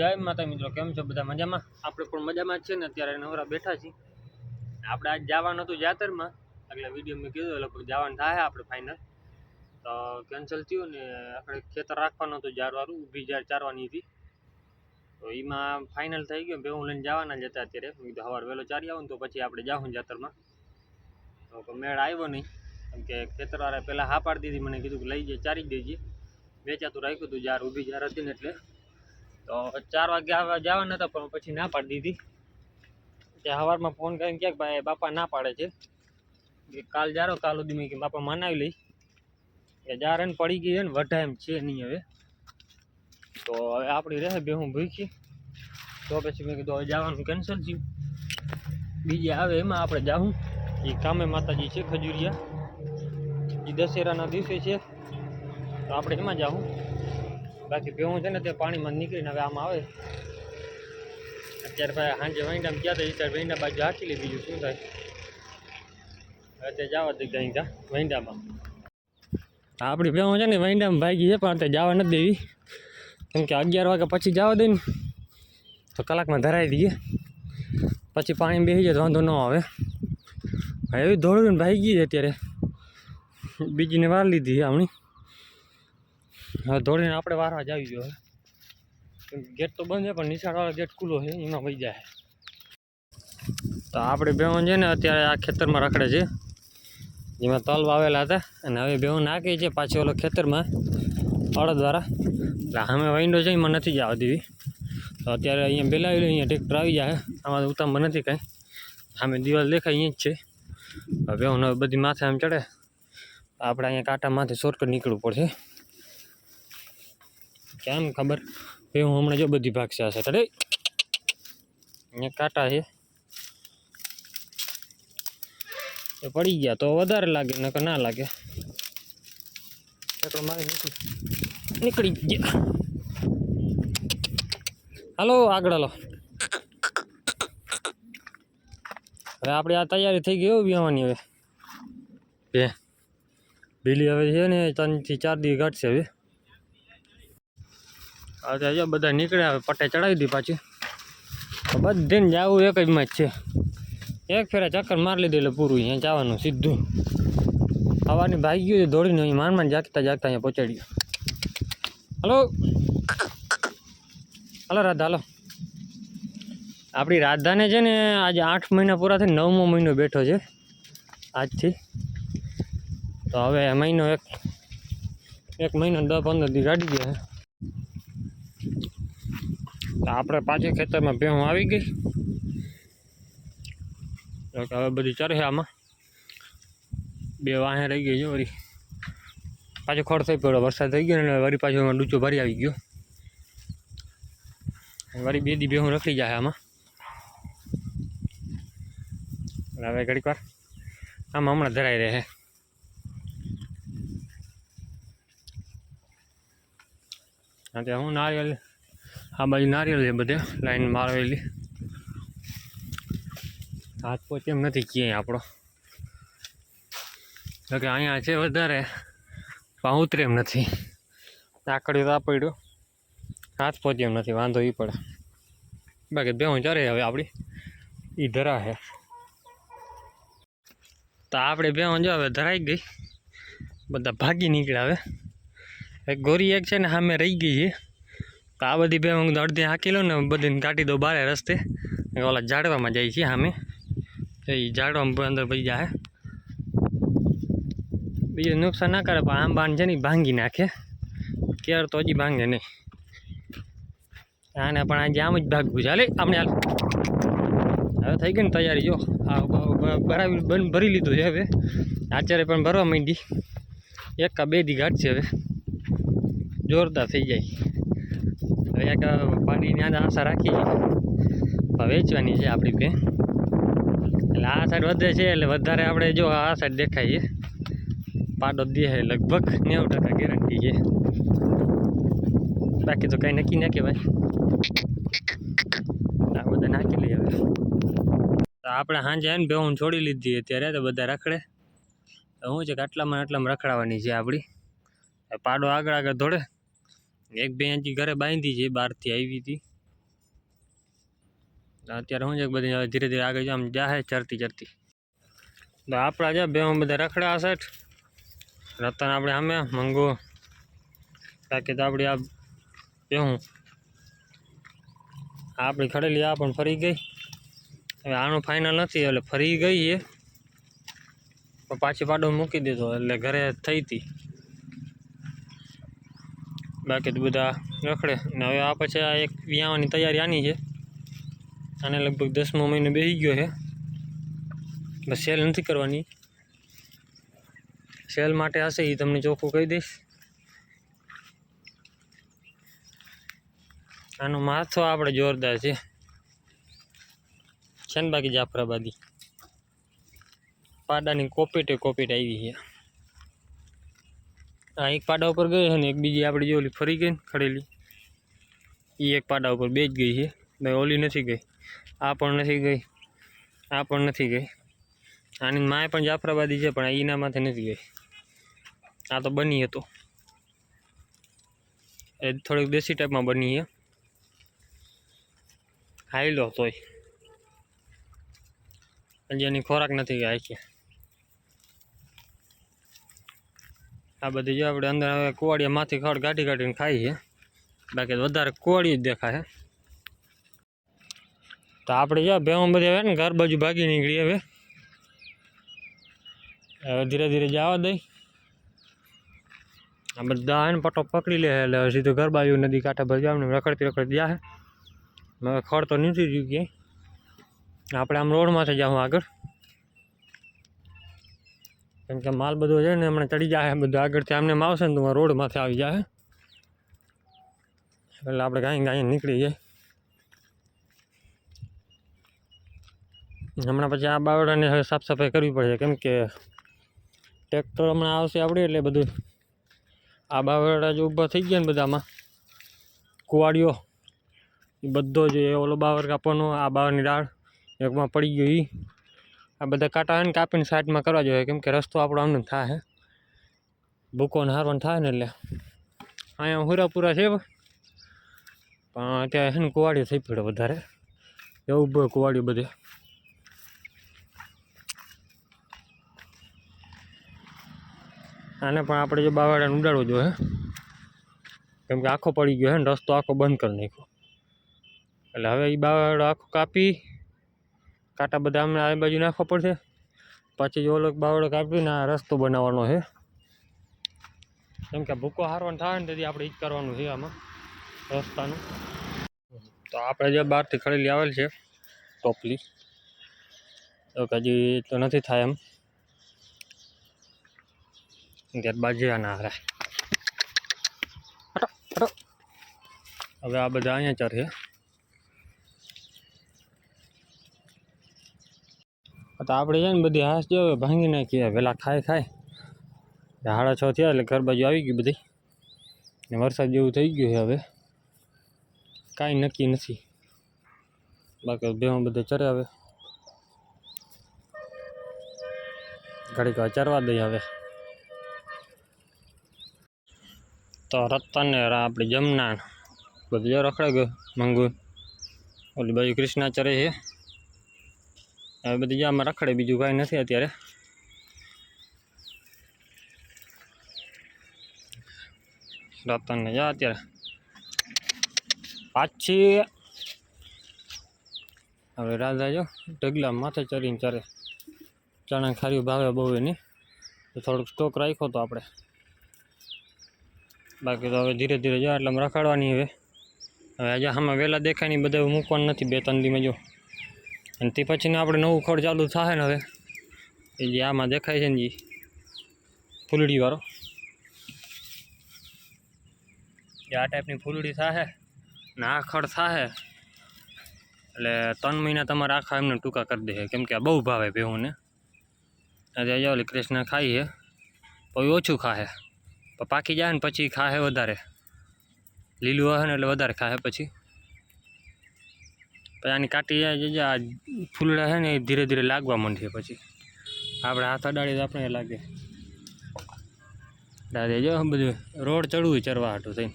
જય માતા મિત્રો, કેમ છો? બધા મજામાં? આપણે પણ મજામાં છે ને, અત્યારે નવરા બેઠા છીએ. આપણે આજ જવાનું હતું જાતરમાં, એટલે વીડિયો મેં કીધું લગભગ જવાનું થાય આપણે ફાઇનલ તો કેન્સલ થયું ને, આપણે ખેતર રાખવાનું હતું જારવાળું ઊભી જાર ચારવાની હતી. તો એમાં ફાઇનલ થઈ ગયું હું લઈને જવાના જ હતા અત્યારે. મેં કીધું સવાર વહેલો ચારી આવું તો પછી આપણે જાઉં જાતરમાં. તો મેળ આવ્યો નહીં. કેમ કે ખેતરવાળાએ પહેલાં હા પાડી દીધી, મને કીધું કે લઈ જાય ચારી દેજે. વેચાતું રાખ્યું હતું જાર, ઊભી જાર હતી ને એટલે. તો ચાર વાગે આવવા જવાના હતા પણ પછી ના પાડી દીધી. ત્યાં સવારમાં ફોન કરીને ક્યાંક ભાઈ બાપા ના પાડે છે. કે કાલ જારો, કાલ સુધી મેં કે બાપા મનાવી લઈ. કે જારણ પડી ગઈ છે ને વઢા એમ છે નહીં હવે. તો હવે આપણી રહે બે, હું ભૂખી. તો પછી મેં કીધું, હવે જવાનું કેન્સલ થયું. બીજે આવે એમાં આપણે જાઉં એ કામે માતાજી છે ખજૂરિયા. એ દશેરાના દિવસે છે. તો આપણે એમાં જાઉં બાકી ભેહું છે ને તે પાણીમાં નીકળીને હવે આમ આવે. અત્યારે ભાઈ સાંજે વૈંડામાં ગયા હતા ત્યારે વૈંડા બાજુ હાકી લે બીજું શું થાય. અત્યારે જવા દઈ ગઈ ત્યાં વૈંડામાં. આપણી ભેવું છે ને વૈંડામાં ભાગી છે, પણ જવા નથી દેવી. કેમ કે અગિયાર વાગ્યા પછી જવા દે ને, તો કલાકમાં ધરાવી દઈએ. પછી પાણી બેસી જાય વાંધો ન આવે. એવી ધોળવીને ભાગી ગઈ અત્યારે. બીજીને વાર લીધી હમણી. હવે દોડીને આપણે વારવા જ આવી ગયો ગેટ તો બંધ છે, પણ નિશાળવાળો ગેટ ખુલ્લો છે, એમાં વહી જાય. તો આપણે બેવન છે ને, અત્યારે આ ખેતરમાં રખડે છે. જેમાં તલ વાવેલા હતા, અને હવે બેવન નાખી છે પાછી ઓલો ખેતરમાં અડદવાળા એટલે અમે વાઈન્ડો છે, એમાં નથી જવા દેવી. તો અત્યારે અહીંયા બેલાવી અહીંયા ટ્રેક્ટર આવી જાય આમાં ઉતામાં નથી કાંઈ. સામે દિવાલ દેખાય, અહીંયા જ છે. બેવન હવે બધી માથે આમ ચડે. આપણે અહીંયા કાંટા માથે શોર્ટકટ નીકળવું પડશે. કેમ ખબર? એ હું હમણાં જો બધી ભાગશે હશે તડે અહીંયા કાંટા છે. એ પડી ગયા તો વધારે લાગે, નકર ના લાગે. એટલો મારે નીકળી ગયા. હાલો, આગળ હાલો. હવે આપણે આ તૈયારી થઈ ગઈ એવું વિયાવાની હવે. બે. બીલી હવે છે ને ત્રણથી ચાર દિવસ ઘટશે હવે. અત્યારે જો બધા નીકળ્યા હવે પટ્ટે ચડાવી દી પાછી. તો બધીને જવું એક જ માં જ છે. એક ફેરા ચક્કર મારી લીધું એટલે પૂરું અહીંયા જવાનું સીધું. સવારની ભાગી ગયું દોડીને, અહીં માન માન જાગતા જાગતા અહીંયા પહોંચાડ્યું હલો? Hello Radha, hello. આપણી રાધાને છે ને આજે આઠ મહિના પૂરા થઈને નવમો મહિનો બેઠો છે આજથી. તો હવે મહિનો એક એક મહિનો દસ પંદર દી કાઢી ગયા. આપણે પાછી ખેતરમાં ભેહું આવી ગઈ. કે હવે બધી ચરે આમાં. બે વાહે રહી ગઈ છે વળી. પાછો ખોડ થઈ પડ્યો, વરસાદ થઈ ગયો ને વળી પાછો ડૂચો ભરી આવી ગયો. વળી બે દી ભેહું રખડી જાય આમાં. હવે ઘડીક વાર. આમાં હમણાં ધરાઈ રહે ત્યાં હું નારિયેલ આ બાજુ નારિયેલ છે બધે, લાઈન મારવેલી. હાથ પહોંચે એમ નથી ક્યાંય આપણો? તો કે અહીંયા છે વધારે, પણ ઉતરે એમ નથી. તાકડ્યું તો પડ્યો. હાથ પહોંચે એમ નથી, વાંધો એ પડે. બાકી બે હું ચારે હવે આપણી એ ધરા છે. તો આપણે બે જો હવે ધરાઈ ગઈ. બધા ભાગી નીકળ્યા હવે. એક ગોરી એક છે ને સામે રહી ગઈ છે. તો આ બધી બે હું અડધી હાંકી લઉં ને બધીને કાઢી દઉં બારે રસ્તે. ઓલા ઝાડવામાં જાય છે સામે એ ઝાડવામાં અંદર પડી જાય. બીજું નુકસાન ના કરે, પણ આમ બાંધ છે ને ભાંગી નાખે. કેર તો હજી ભાંગે નહીં. આને પણ આજે આમ જ ભાગવું ચાલે આપણે હાલ. હવે થઈ ગઈ ને તૈયારી, જો. આ ભરાવી બન ભરી લીધું છે હવે. આચારે પણ ભરવા માંડી. એક કા બે દી ઘાટશે હવે. જોરદાર થઈ જાય. એક પાણીની આજ આશા રાખી વેચવાની છે આપણી બે. એટલે આ સાઈડ વધે છે, એટલે વધારે આપણે જો આ સાઈડ દેખાય પાડો દે લગભગ નેવું ટકા ગેરંટી છે. બાકી તો કાંઈ નક્કી ના કહેવાય. બધા નાખી લઈએ હવે. આપણે સાંજે એને બે હું છોડી લીધી અત્યારે તો બધા રખડે. તો શું છે કે આટલામાં આટલામાં રખડાવાની છે આપણી. પાડો આગળ આગળ દોડે એક બે ઇંચી ઘરે બાંધી છે, બહારથી આવી હતી. અત્યારે શું છે બધી ધીરે ધીરે આગળ આમ જાહે ચરતી ચરતી. તો આપણા જો બે બધા રખડા હશે રતન આપણે સામે, મંગો. બાકી તો આપણી આ બેહું. આપણી ખડેલી આ પણ ફરી ગઈ. હવે આનું ફાઇનલ નથી, એટલે ફરી ગઈ એ. પાછી પાડો મૂકી દીધો, એટલે ઘરે થઈ હતી. બાકી તો બધા રખડે. ને હવે આ પછી આ એક વ્યાવાની તૈયારી આની છે. આને લગભગ દસમો મહિનો બેસી ગયો છે. બસ સેલ નથી કરવાની. સેલ માટે હશે એ તમને ચોખ્ખું કહી દઈશ. આનો માથો આપણે જોરદાર છે. છે ને બાકી જાફરાબાદી? પાડાની કોપીટે કોપીટ આવી છે. આ એક પાડા ઉપર ગઈ છે ને, એક બીજી આપણી જે ઓલી ફરી ગઈ ને, ખડેલી. એ એક પાડા ઉપર બે જ ગઈ છે. ભાઈ, ઓલી નથી ગઈ. આ પણ નથી ગઈ. આ પણ નથી ગઈ. આની માએ પણ જાફરાબાદી છે, પણ એના માથે નથી ગઈ. આ તો બની હતો. એ થોડીક દેશી ટાઈપમાં બની છે. હાઈલો તોય. હજી એની ખોરાક નથી ગઈ આખી આ બધી જો આપણે અંદર હવે કુવાડિયામાંથી ખડ કાઢી કાઢીને ખાઈએ બાકી વધારે કુવાડી જ દેખાય તો આપણે જો ભેવું બધી હવે ને ઘર બાજુ ભાગી નીકળી હવે. હવે ધીરે ધીરે જવા દઈ. આ બધા એને પટો પકડી લે એટલે સીધું ઘર બાજુ નદી કાંઠે બાજુ આમને રખડતી રખડતી જાય હવે ખડ તો નીચી રહ્યું ક્યાંય આપણે આમ રોડમાંથી જાઉં આગળ. કેમ કે માલ બધો છે ને હમણાં ચડી જાય બધું. આગળથી આમને આમ આવશે ને તો રોડમાંથી આવી જાય એટલે આપણે ગાય ગાય નીકળી જાય હમણાં પછી આ બાવડાને હવે સાફ સફાઈ કરવી પડશે. કેમ કે ટ્રેક્ટર હમણાં આવશે આપણે એટલે બધું. આ બાવડા જે ઊભા થઈ ગયા ને બધામાં. કુવાડીઓ. બધો જ એ ઓલો બાવર કાપવાનો આ બાવરની ડાળ, એકમાં પડી ગયો એ આ બધા કાંટા હોય ને કાપીને સાઈડમાં કરવા જોઈએ, કેમ કે રસ્તો આપણો આમને થાય બુકો ને હારવાનું થાય ને એટલે. અહીંયા હુરાપુરા છે પણ અત્યારે હેને કુવાડી થઈ પડે વધારે. એવું બધું કુવાડી બધે. આને પણ આપણે જો બાવાડાને ઉડાડવો જોઈએ કેમ કે આખો પડી ગયો, હે ને, રસ્તો આખો બંધ કરી નાખ્યો. એટલે હવે એ બાવાડો આખો કાપી કાંટા બધા અમને આ બાજુ નાખવો પડશે. પછી જો ઓલો બાવડો કાપીને આ રસ્તો બનાવવાનો છે. કેમ કે ભૂકો હારવાનો થાય ને તેથી આપણે જ કરવાનું છે આમાં, રસ્તાનું. તો આપણે જે બહારથી ખરીદી આવેલ છે, ટોપલી. તો હજી તો નથી થાય એમ. ત્યારબાદ જે આના હારે હવે આ બધા અહીંયા ચરશે તો આપણે છે ને બધી હાસ જો ભાંગી નાખીએ પહેલાં ખાય ખાય સાડા છ થયા એટલે ઘર બાજુ આવી ગઈ બધી. ને વરસાદ જેવું થઈ ગયું છે હવે. કાંઈ નક્કી નથી. બાકી બેહું બધે ચરે હવે. ઘડીક ચરવા દઈએ હવે. તો રતન ને આપણી જમના બધું જો રખડે ગયું મંગુ ઓલી બાજુ કૃષ્ણા ચરે છે. હવે બધી જે આમાં રખડે, બીજું કાંઈ નથી અત્યારે. રતન ને જા અત્યારે. પાછી હવે રાધા જો ઢગલા માથે ચડીને ચરે ચણા ખારી ભાવે બહુ એની તો થોડુંક સ્ટોક રાખ્યો તો આપણે. બાકી તો હવે ધીરે ધીરે જો, એટલે રખાડવાની હવે. હવે આજે આમાં વહેલા દેખાય નહીં બધા મૂકવાનું નથી, બે ત્રણ દીમાં જો. અને તે પછીને આપણે નવું ખડ ચાલુ થાય ને હવે. એ જે આમાં દેખાય છે ને જે, ફૂલડીવાળો. જે આ ટાઈપની ફૂલડી થશે ને આ ખડ થશે એટલે ત્રણ મહિના તમારે આખા એમને ટૂંકા કરી દે કેમ કે આ બહુ ભાવે ભેહુંને. આજે અહીંયા ઓલી કૃષ્ણ ખાઈ છે. પછી ઓછું ખાહે. પાકી જાય ને પછી ખાહે વધારે. લીલું હશે ને એટલે વધારે ખાહે પછી. પછી આની કાટી જે આ ફૂલડા છે ને એ ધીરે ધીરે લાગવા માંડે પછી. આપણે હાથ અડાડીએ તો આપણે લાગે. દાદા જો બધું રોડ ચડવું ચરવા હાટું થઈને.